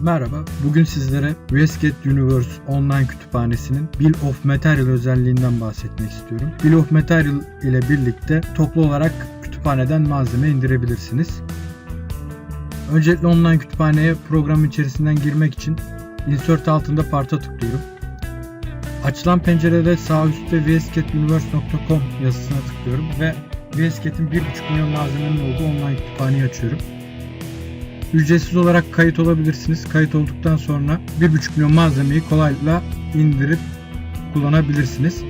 Merhaba, bugün sizlere Westgate Universe online kütüphanesinin Bill of Material özelliğinden bahsetmek istiyorum. Bill of Material ile birlikte toplu olarak kütüphaneden malzeme indirebilirsiniz. Öncelikle online kütüphaneye programın içerisinden girmek için Insert altında parta tıklıyorum. Açılan pencerede sağ üstte westgateuniverse.com yazısına tıklıyorum ve Westgate'in 1.5 milyon malzemenin olduğu online kütüphaneyi açıyorum. Ücretsiz olarak kayıt olabilirsiniz. Kayıt olduktan sonra 1.5 milyon malzemeyi kolaylıkla indirip kullanabilirsiniz.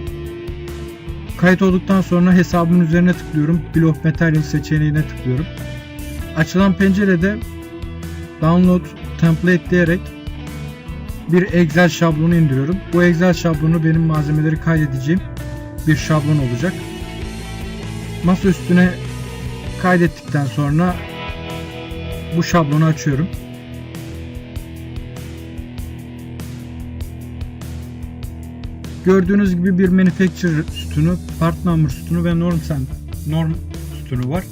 Kayıt olduktan sonra hesabın üzerine tıklıyorum. Of Material seçeneğine tıklıyorum. Açılan pencerede Download Template diyerek bir Excel şablonu indiriyorum. Bu Excel şablonu benim malzemeleri kaydedeceğim bir şablon olacak. Masa üstüne kaydettikten sonra bu şablonu açıyorum. Gördüğünüz gibi bir manufacturer sütunu, part number sütunu ve norm sen norm sütunu var.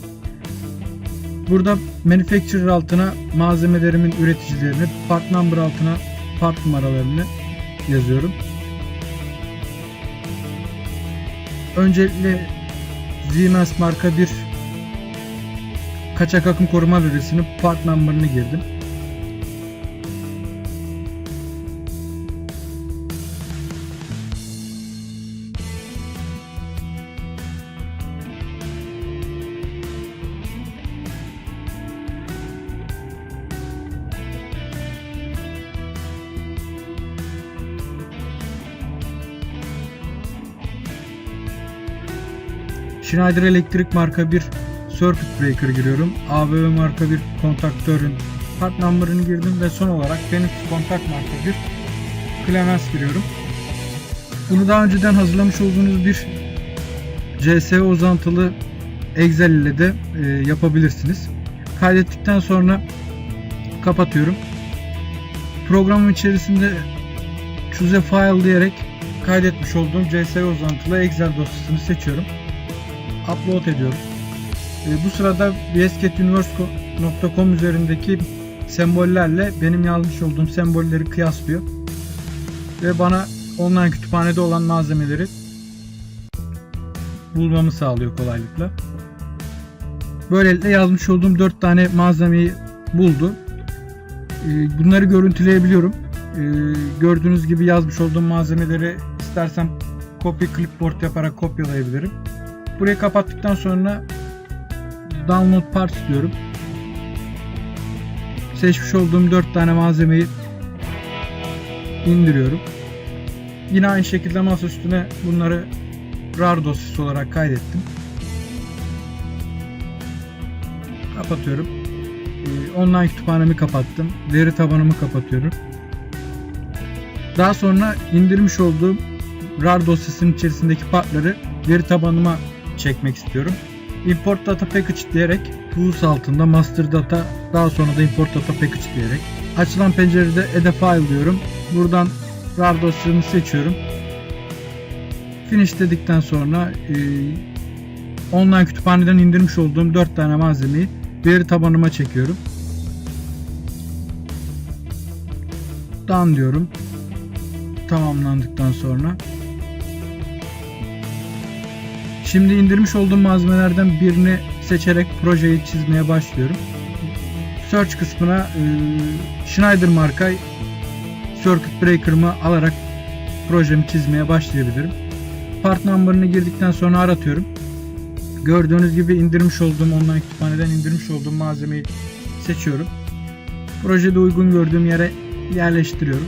Burada manufacturer altına malzemelerimin üreticilerini, part number altına part numaralarını yazıyorum. Öncelikle Siemens marka bir kaçak akım koruma verisini part number'ını girdim. Schneider Electric marka bir circuit breaker giriyorum. ABB marka bir kontaktörün part number'ını girdim ve son olarak Philips kontak marka bir Clemens giriyorum. Bunu daha önceden hazırlamış olduğunuz bir CSV uzantılı Excel ile de e, yapabilirsiniz. Kaydettikten sonra kapatıyorum. Programın içerisinde choose file diyerek kaydetmiş olduğum CSV uzantılı Excel dosyasını seçiyorum. Upload ediyorum. E, bu sırada vscateuniverse.com üzerindeki sembollerle benim yazmış olduğum sembolleri kıyaslıyor. Ve bana online kütüphanede olan malzemeleri bulmamı sağlıyor kolaylıkla. Böylelikle yazmış olduğum 4 tane malzemeyi buldu. E, bunları görüntüleyebiliyorum. E, gördüğünüz gibi yazmış olduğum malzemeleri istersem copy clipboard yaparak kopyalayabilirim. Burayı kapattıktan sonra download parts diyorum. Seçmiş olduğum 4 tane malzemeyi indiriyorum. Yine aynı şekilde masa üstüne bunları RAR dosyası olarak kaydettim. Kapatıyorum. Ee, Online kütüphanemi kapattım. Veri tabanımı kapatıyorum. Daha sonra indirmiş olduğum RAR dosyasının içerisindeki partları veri tabanıma çekmek istiyorum. Import Data Package diyerek Tools altında Master Data daha sonra da Import Data Package diyerek açılan pencerede a File diyorum. Buradan RAR dosyamı seçiyorum. Finish dedikten sonra e, online kütüphaneden indirmiş olduğum 4 tane malzemeyi veri tabanıma çekiyorum. Done diyorum. Tamamlandıktan sonra Şimdi indirmiş olduğum malzemelerden birini seçerek projeyi çizmeye başlıyorum. Search kısmına e, Schneider marka Circuit Breaker'ımı alarak projemi çizmeye başlayabilirim. Part number'ını girdikten sonra aratıyorum. Gördüğünüz gibi indirmiş olduğum online kütüphaneden indirmiş olduğum malzemeyi seçiyorum. Projede uygun gördüğüm yere yerleştiriyorum.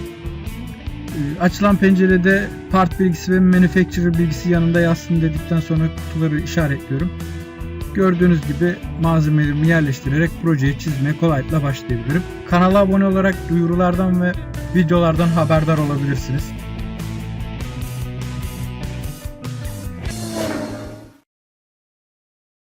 Ee, açılan pencerede part bilgisi ve manufacturer bilgisi yanında yazsın dedikten sonra kutuları işaretliyorum. Gördüğünüz gibi malzemelerimi yerleştirerek projeyi çizmeye kolaylıkla başlayabilirim. Kanala abone olarak duyurulardan ve videolardan haberdar olabilirsiniz.